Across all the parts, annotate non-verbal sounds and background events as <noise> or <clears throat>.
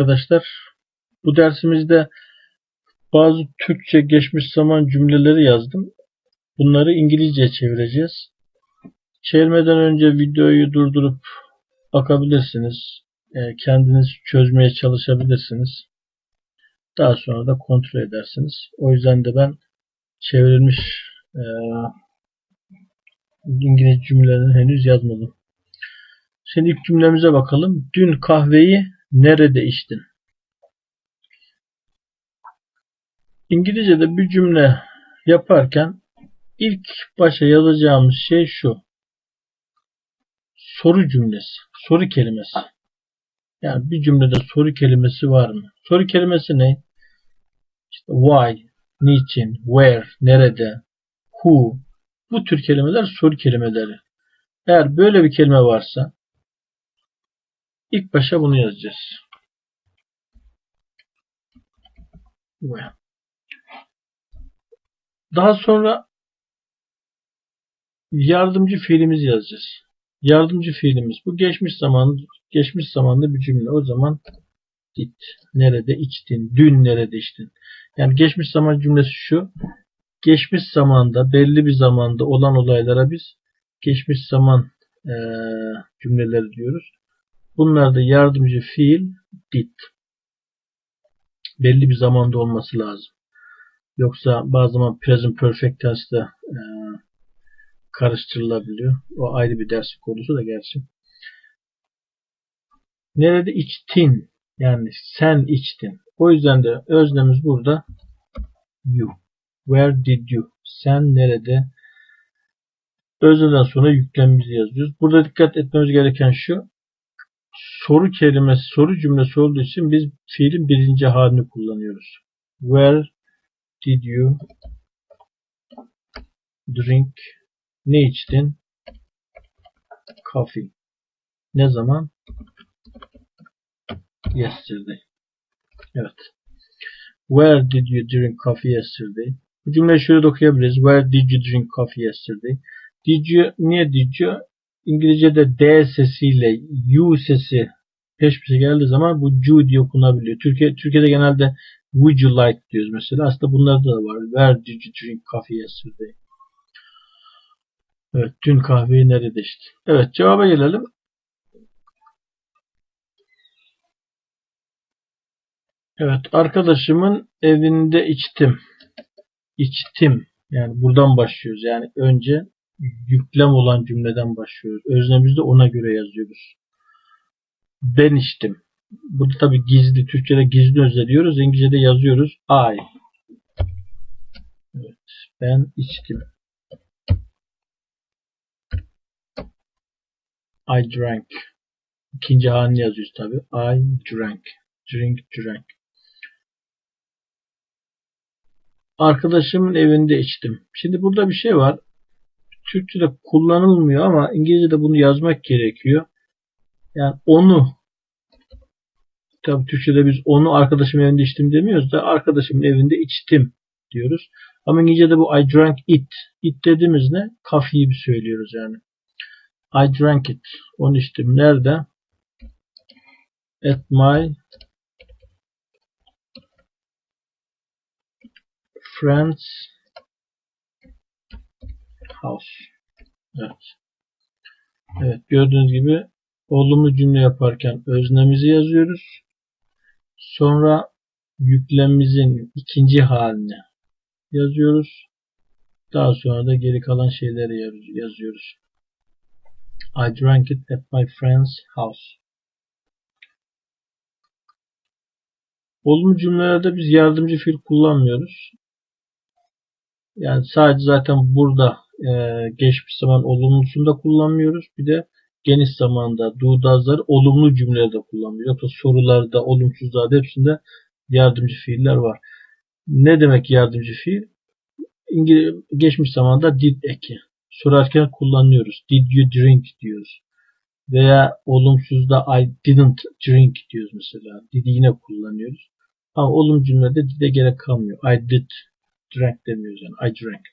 arkadaşlar. Bu dersimizde bazı Türkçe geçmiş zaman cümleleri yazdım. Bunları İngilizce çevireceğiz. Çevirmeden önce videoyu durdurup bakabilirsiniz. E, Kendiniz çözmeye çalışabilirsiniz. Daha sonra da kontrol edersiniz. O yüzden de ben çevrilmiş e, İngiliz cümlelerini henüz yazmadım. Şimdi ilk cümlemize bakalım. Dün kahveyi nerede içtin? İngilizce'de bir cümle yaparken ilk başa yazacağımız şey şu. Soru cümlesi. Soru kelimesi. Yani bir cümlede soru kelimesi var mı? Soru kelimesi ne? İşte why, niçin, where, nerede, who. Bu tür kelimeler soru kelimeleri. Eğer böyle bir kelime varsa ilk başa bunu yazacağız. Daha sonra yardımcı fiilimizi yazacağız. Yardımcı fiilimiz bu geçmiş zaman geçmiş zamanda bir cümle. O zaman did nerede içtin? Dün nerede içtin? Yani geçmiş zaman cümlesi şu. Geçmiş zamanda belli bir zamanda olan olaylara biz geçmiş zaman e, cümleleri diyoruz. Bunlarda yardımcı fiil did. Belli bir zamanda olması lazım. Yoksa bazı zaman present perfect tense'de e, karıştırılabiliyor. O ayrı bir ders konusu da gerçi. Nerede içtin? Yani sen içtin. O yüzden de öznemiz burada you. Where did you? Sen nerede? Özneden sonra yüklemimizi yazıyoruz. Burada dikkat etmemiz gereken şu. Soru kelimesi, soru cümlesi olduğu için biz fiilin birinci halini kullanıyoruz. Where did you drink? Ne içtin? Coffee. Ne zaman? Yesterday. Evet. Where did you drink coffee yesterday? Bu cümleyi şöyle okuyabiliriz. Where did you drink coffee yesterday? Did you, niye did you? İngilizce'de D sesiyle U sesi peş peşe geldiği zaman bu you diye okunabiliyor. Türkiye, Türkiye'de genelde would you like diyoruz mesela. Aslında bunlarda da var. Where did you drink coffee yesterday? Evet, dün kahveyi nerede içtin? Evet, cevaba gelelim. Evet, arkadaşımın evinde içtim. İçtim. Yani buradan başlıyoruz. Yani önce yüklem olan cümleden başlıyoruz. Öznemizi de ona göre yazıyoruz. Ben içtim. Burada tabi gizli, Türkçe'de gizli özne diyoruz. İngilizce'de yazıyoruz. I. Evet, ben içtim. I drank. İkinci halini yazıyoruz tabi. I drank. Drink, drank. Arkadaşımın evinde içtim. Şimdi burada bir şey var. Türkçe'de kullanılmıyor ama İngilizce'de bunu yazmak gerekiyor. Yani onu tabi Türkçe'de biz onu arkadaşımın evinde içtim demiyoruz da arkadaşımın evinde içtim diyoruz. Ama İngilizce'de bu I drank it. It dediğimiz ne? Coffee'yi bir söylüyoruz yani. I drank it. Onu içtim. Nerede? At my friend's house. Evet. Evet gördüğünüz gibi olumlu cümle yaparken öznemizi yazıyoruz. Sonra yüklemimizin ikinci halini yazıyoruz. Daha sonra da geri kalan şeyleri yazıyoruz. I drank it at my friend's house. Olumlu cümlelerde biz yardımcı fiil kullanmıyoruz. Yani sadece zaten burada e, geçmiş zaman olumlusunda kullanmıyoruz. Bir de geniş zamanda do does'ları olumlu cümlelerde kullanıyoruz. Yoksa sorularda, olumsuzlarda hepsinde yardımcı fiiller var. Ne demek yardımcı fiil? İngiliz, geçmiş zamanda did eki. Sorarken kullanıyoruz. Did you drink diyoruz. Veya olumsuzda I didn't drink diyoruz mesela. Did'i yine kullanıyoruz. Ama olumlu cümlede did'e gerek kalmıyor. I did drink demiyoruz yani. I drank.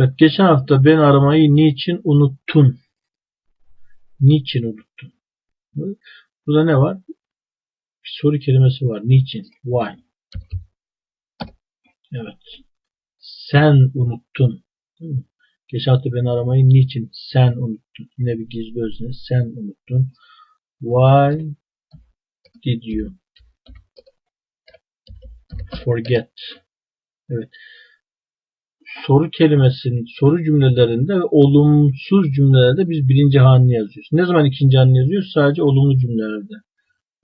Evet, geçen hafta ben aramayı niçin unuttun? Niçin unuttun? Burada ne var? Bir soru kelimesi var. Niçin? Why? Evet. Sen unuttun. Geçen hafta beni aramayı niçin? Sen unuttun. Yine bir gizli özne. Sen unuttun. Why did you forget? Evet. Soru kelimesinin soru cümlelerinde ve olumsuz cümlelerde biz birinci halini yazıyoruz. Ne zaman ikinci halini yazıyoruz? Sadece olumlu cümlelerde.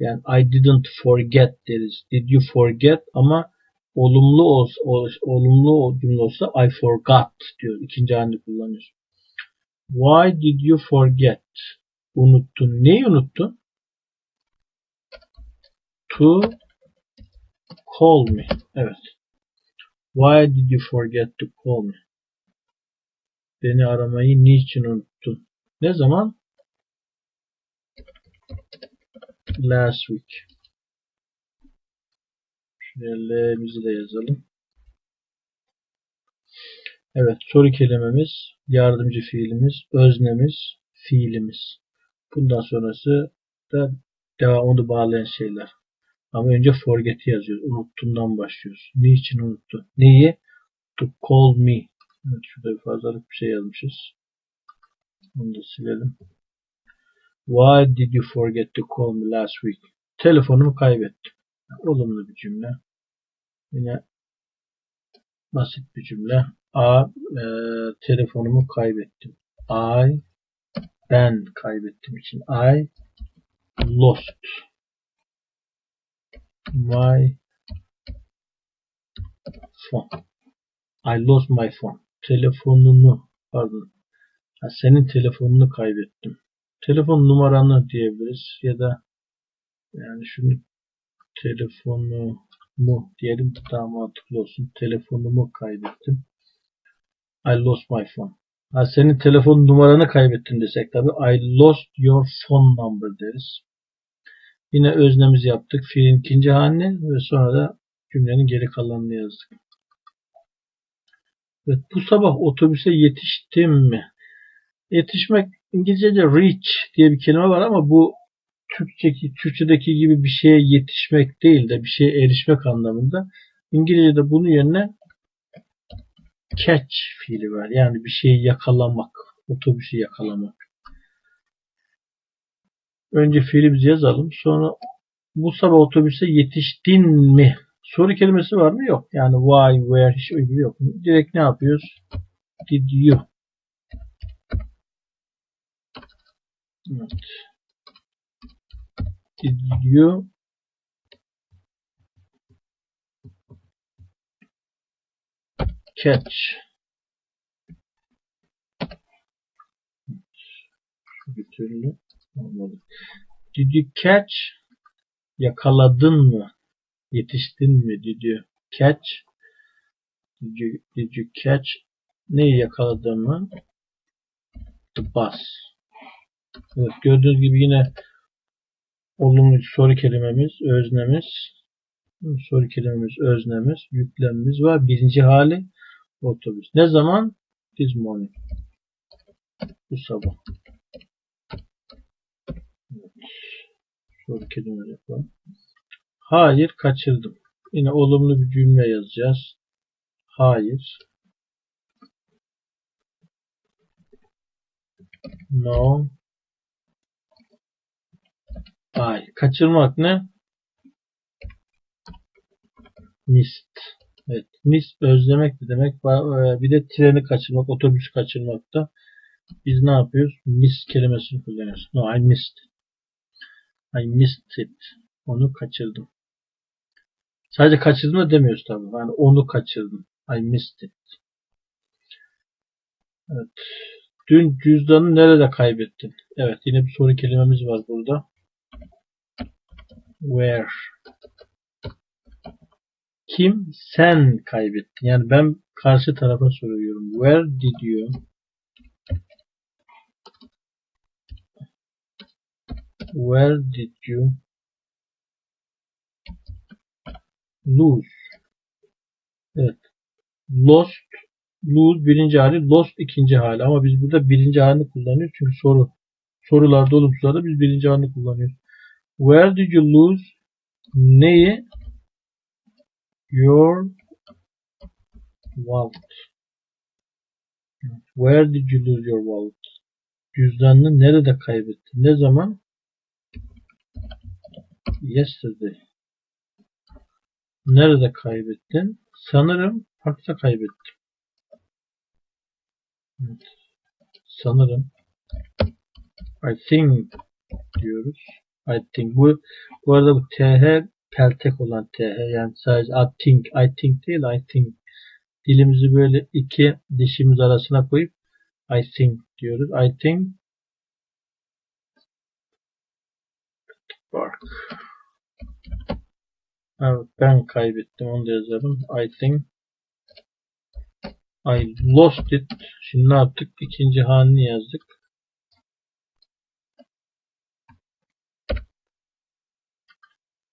Yani I didn't forget deriz. Did you forget? Ama olumlu olsa, olumlu cümle olsa I forgot diyor. İkinci halini kullanıyoruz. Why did you forget? Unuttun. Neyi unuttun? To call me. Evet. Why did you forget to call me? Beni aramayı niçin unuttun? Ne zaman? Last week. Şuraya L'mizi de yazalım. Evet, soru kelimemiz, yardımcı fiilimiz, öznemiz, fiilimiz. Bundan sonrası da devamını bağlayan şeyler. Ama önce forget'i yazıyoruz. Unuttumdan başlıyoruz. Niçin unuttu? Neyi? To call me. Evet, şurada bir fazlalık bir şey yazmışız. Onu da silelim. Why did you forget to call me last week? Telefonumu kaybettim. Olumlu bir cümle. Yine basit bir cümle. A e, telefonumu kaybettim. I ben kaybettim için I lost my phone. I lost my phone. Telefonunu pardon. Ha, senin telefonunu kaybettim. Telefon numaranı diyebiliriz ya da yani şunu telefonu mu diyelim daha mantıklı olsun. Telefonumu kaybettim. I lost my phone. Ha, senin telefon numaranı kaybettin desek tabi I lost your phone number deriz. Yine öznemizi yaptık. Fiilin ikinci halini ve sonra da cümlenin geri kalanını yazdık. Evet, bu sabah otobüse yetiştim mi? Yetişmek İngilizce'de reach diye bir kelime var ama bu Türkçeki, Türkçedeki gibi bir şeye yetişmek değil de bir şeye erişmek anlamında. İngilizce'de bunun yerine catch fiili var. Yani bir şeyi yakalamak, otobüsü yakalamak. Önce fiilimizi yazalım. Sonra bu sabah otobüse yetiştin mi? Soru kelimesi var mı? Yok. Yani why, where hiç ilgili yok. Direkt ne yapıyoruz? Did you? Evet. Did you catch şu bir türlü olmadı. Did you catch yakaladın mı? Yetiştin mi? Did you catch did you, did you catch neyi yakaladın mı? The bus. Evet, gördüğünüz gibi yine olumlu soru kelimemiz, öznemiz, soru kelimemiz, öznemiz, yüklemimiz var. Birinci hali otobüs. Ne zaman? This morning. Bu sabah. Soru kelimeleri yapalım. Hayır, kaçırdım. Yine olumlu bir cümle yazacağız. Hayır. No. Ay. Kaçırmak ne? Mist. Evet. Mist özlemek de demek. Bir de treni kaçırmak, otobüsü kaçırmakta. Biz ne yapıyoruz? Miss kelimesini kullanıyoruz. No, I missed. I missed it. Onu kaçırdım. Sadece kaçırdım da demiyoruz tabii. Yani onu kaçırdım. I missed it. Evet. Dün cüzdanı nerede kaybettin? Evet. Yine bir soru kelimemiz var burada. Where? Kim? Sen kaybettin. Yani ben karşı tarafa soruyorum. Where did you Where did you lose? Evet. Lost lose birinci hali, lost ikinci hali. Ama biz burada birinci halini kullanıyoruz çünkü soru. Sorularda olumsuzlarda biz birinci halini kullanıyoruz. Where did you lose neyi? Your wallet. Where did you lose your wallet? Cüzdanını nerede kaybettin? Ne zaman? Yesterday. Nerede kaybettin? Sanırım parkta kaybettim. Evet. Sanırım. I think diyoruz. I think. Bu, bu arada bu TH peltek olan TH. Yani sadece I think, I think değil I think. Dilimizi böyle iki dişimiz arasına koyup I think diyoruz. I think Park. Evet, ben kaybettim. Onu da yazalım. I think I lost it. Şimdi ne yaptık? İkinci halini yazdık.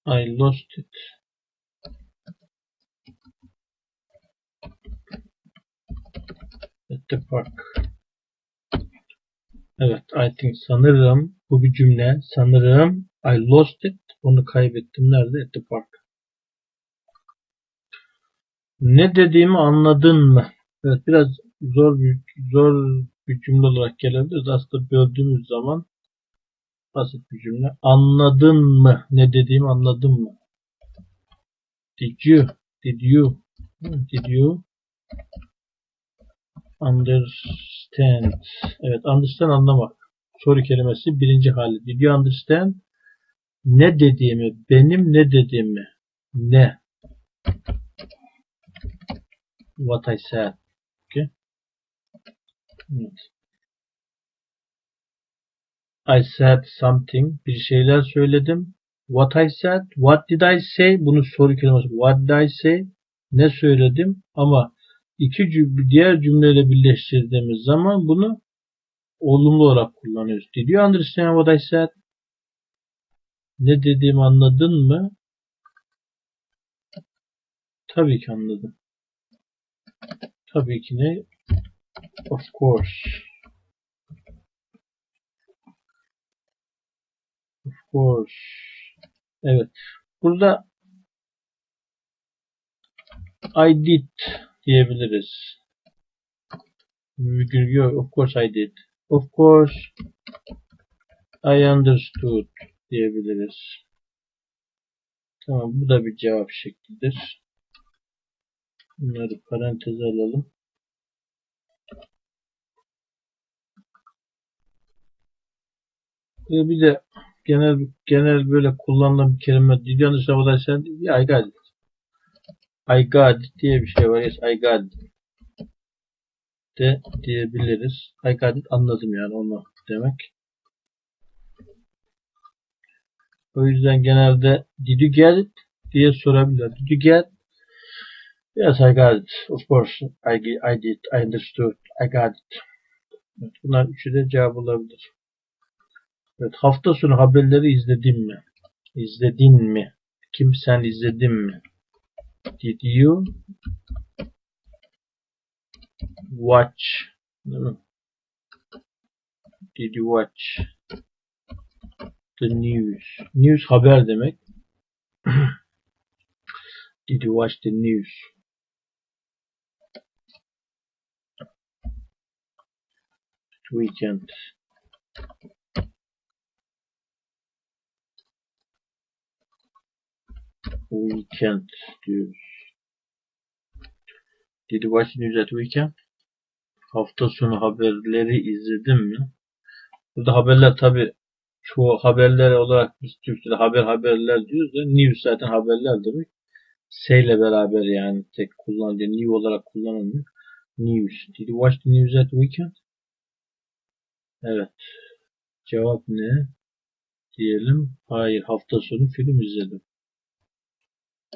I lost it. At the park. Evet, I think sanırım bu bir cümle. Sanırım I lost it. Onu kaybettim. Nerede? At the park. Ne dediğimi anladın mı? Evet, biraz zor bir zor bir cümle olarak gelebilir. Aslında böldüğümüz zaman basit bir cümle. Anladın mı? Ne dediğimi anladın mı? Did you? Did you? Did you understand? Evet, understand anlamak. Soru kelimesi birinci hali. Did you understand? Ne dediğimi, benim ne dediğimi, ne? What I said. Okay. I said something. Bir şeyler söyledim. What I said. What did I say? Bunu soru kelimesi. What did I say? Ne söyledim? Ama iki cümle, diğer cümleyle birleştirdiğimiz zaman bunu olumlu olarak kullanıyoruz. Did you understand what I said? Ne dediğimi anladın mı? Tabii ki anladım. Tabii ki ne? Of course. Of course. Evet. Burada I did diyebiliriz. Virgül yok. Of course I did. Of course I understood diyebiliriz. Tamam bu da bir cevap şeklidir. Bunları paranteze alalım. Ee, bir de genel genel böyle kullanılan bir kelime did you understand I got it. I got it diye bir şey var. Yes, I got it. De diyebiliriz. I got it anladım yani onu demek. O yüzden genelde did you get it diye sorabilirler. Did you get Yes, I got it. Of course, I, I did. I understood. I got it. Evet, bunlar üçü de cevap olabilir. Evet, hafta sonu haberleri izledin mi? İzledin mi? Kim sen izledin mi? Did you watch? Did you watch the news? News haber demek. <clears throat> Did you watch the news? Weekend. Weekend diyoruz. Did watch news at weekend? Hafta sonu haberleri izledin mi? Burada haberler tabi çoğu haberler olarak biz Türkçe'de haber haberler diyoruz da news zaten haberler demek. S ile beraber yani tek kullanılıyor. New olarak kullanılmıyor. News. Did you watch the news at weekend? Evet. Cevap ne? Diyelim. Hayır. Hafta sonu film izledim.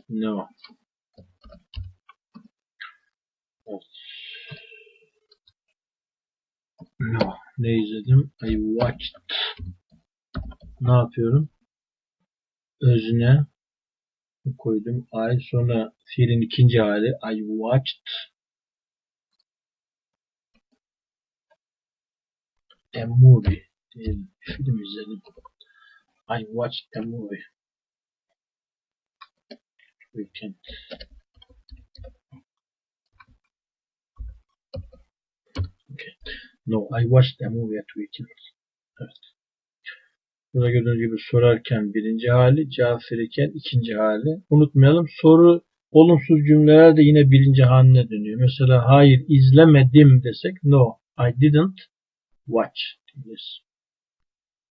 No. Evet. No. Ne izledim? I watched. Ne yapıyorum? Özne koydum. I sonra fiilin ikinci hali I watched a movie diyelim. Film izledim. I watched a movie. Weekend. Okay. No, I watched a movie at weekend. Evet. Burada gördüğünüz gibi sorarken birinci hali, cevap verirken ikinci hali. Unutmayalım soru olumsuz cümleler de yine birinci haline dönüyor. Mesela hayır izlemedim desek no, I didn't watch diyeceğiz.